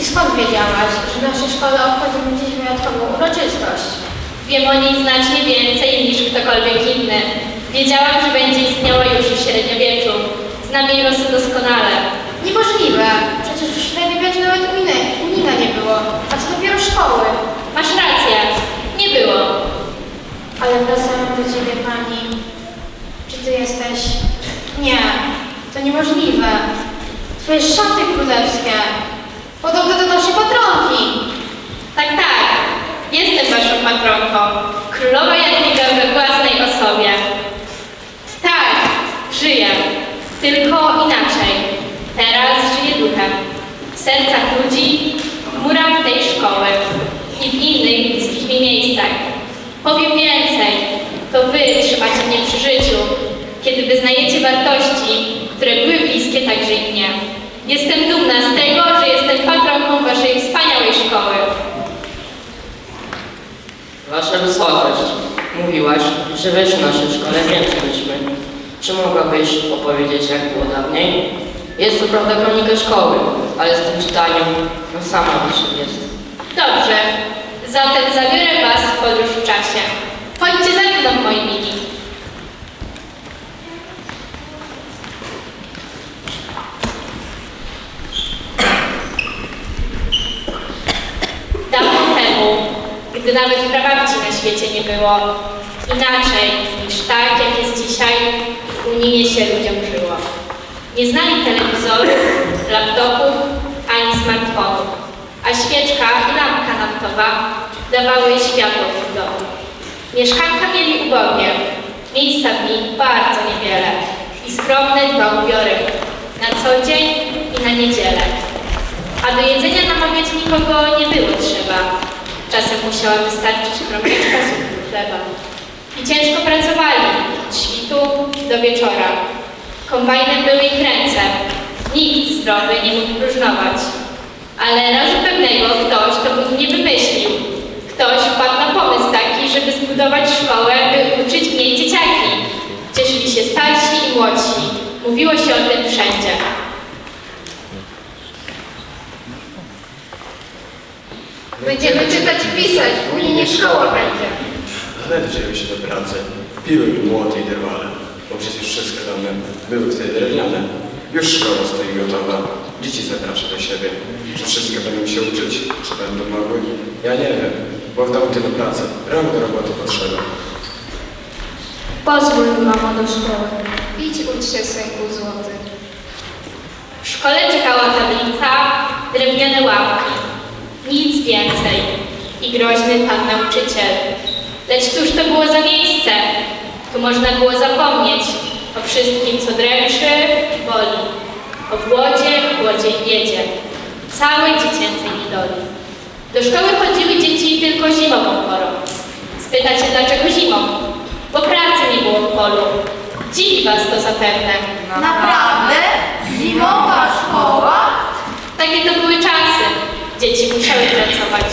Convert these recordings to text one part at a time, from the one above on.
I skąd wiedziałaś, że w naszej szkole obchodzimy dziś wyjątkową uroczystość? Wiem o niej znacznie więcej niż ktokolwiek inny. Wiedziałam, że będzie istniała już w średniowieczu. Znam jej losy doskonale. Niemożliwe. Przecież w średniowieczu nawet unina nie było. A co dopiero szkoły? Masz rację. Nie było. Ale wracając do ciebie, pani. Czy ty jesteś... Nie, to niemożliwe. Twoje szaty królewskie. Podobne do naszej patronki. Tak, tak. Jestem waszą patronką. Królowa Jadwiga we własnej osobie. Tak, żyję. Tylko inaczej. Teraz żyję duchem. W sercach ludzi, w murach tej szkoły i w innych bliskich mi miejscach. Powiem więcej. To wy trzymacie mnie przy życiu, kiedy wyznajecie wartości, które były bliskie także i mnie. Jestem dumna z tego, że jestem patronką waszej wspaniałej szkoły. Wasza Wysokość, mówiłaś, że wiesz w naszej szkole więcej niż my. Czy mogłabyś opowiedzieć, jak było dawniej? Jest to prawda kronika szkoły, ale z tym czytaniem, no sama jak jest. Dobrze, zatem zabiorę was w podróż w czasie. Gdy nawet prababci na świecie nie było, inaczej niż tak, jak jest dzisiaj, w Uninie się ludziom żyło. Nie znali telewizorów, laptopów ani smartfonów, a świeczka i lampka naftowa dawały światło w domu. Mieszkanka mieli ubogie, miejsca w nich bardzo niewiele i skromne dwa ubiory na co dzień i na niedzielę. A do jedzenia namawiać nikogo nie było trzeba. Czasem musiała wystarczyć kromeczka z chleba. I ciężko pracowali od świtu do wieczora. Kombajnem były ich ręce. Nikt zdrowy nie mógł próżnować. Ale razu pewnego ktoś to nie wymyślił. Ktoś wpadł na pomysł taki, żeby zbudować szkołę, by uczyć w niej dzieciaki. Cieszyli się starsi i młodsi. Mówiło się o tym wszędzie. Będziemy czytać i pisać. W Uninie szkoła będzie. Wtedy wzięły się do pracy. Piły młoty i drwale, bo przecież wszystkie domy były wtedy drewniane. Już szkoła stoi gotowa. Dzieci zaprasza do siebie. Czy wszystkie będą się uczyć? Czy będą mogły? Ja nie wiem, bo w domu tyle pracy. Rąk do roboty potrzeba. Pozwól, mamo, do szkoły. Idź, ucz się, synku złoty. W szkole czekała tablica, drewniane ławki. Nic więcej. I groźny pan nauczyciel. Lecz cóż to było za miejsce? Tu można było zapomnieć o wszystkim, co dręczy i boli. O głodzie, głodzie i biedzie. Całej dziecięcej niedoli. Do szkoły chodziły dzieci tylko zimową porą. Spytacie, dlaczego zimą? Bo pracy nie było w polu. Dziwi was to zapewne. Naprawdę? Zimowa szkoła? Takie to były czasy. Dzieci musiały pracować.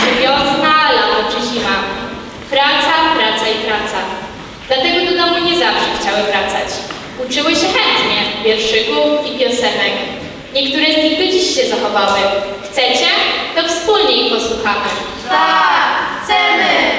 Czy wiosna, lato czy zima. Praca, praca i praca. Dlatego do domu nie zawsze chciały wracać. Uczyły się chętnie wierszyków i piosenek. Niektóre z nich do dziś się zachowały. Chcecie? To wspólnie ich posłuchamy. Tak, chcemy!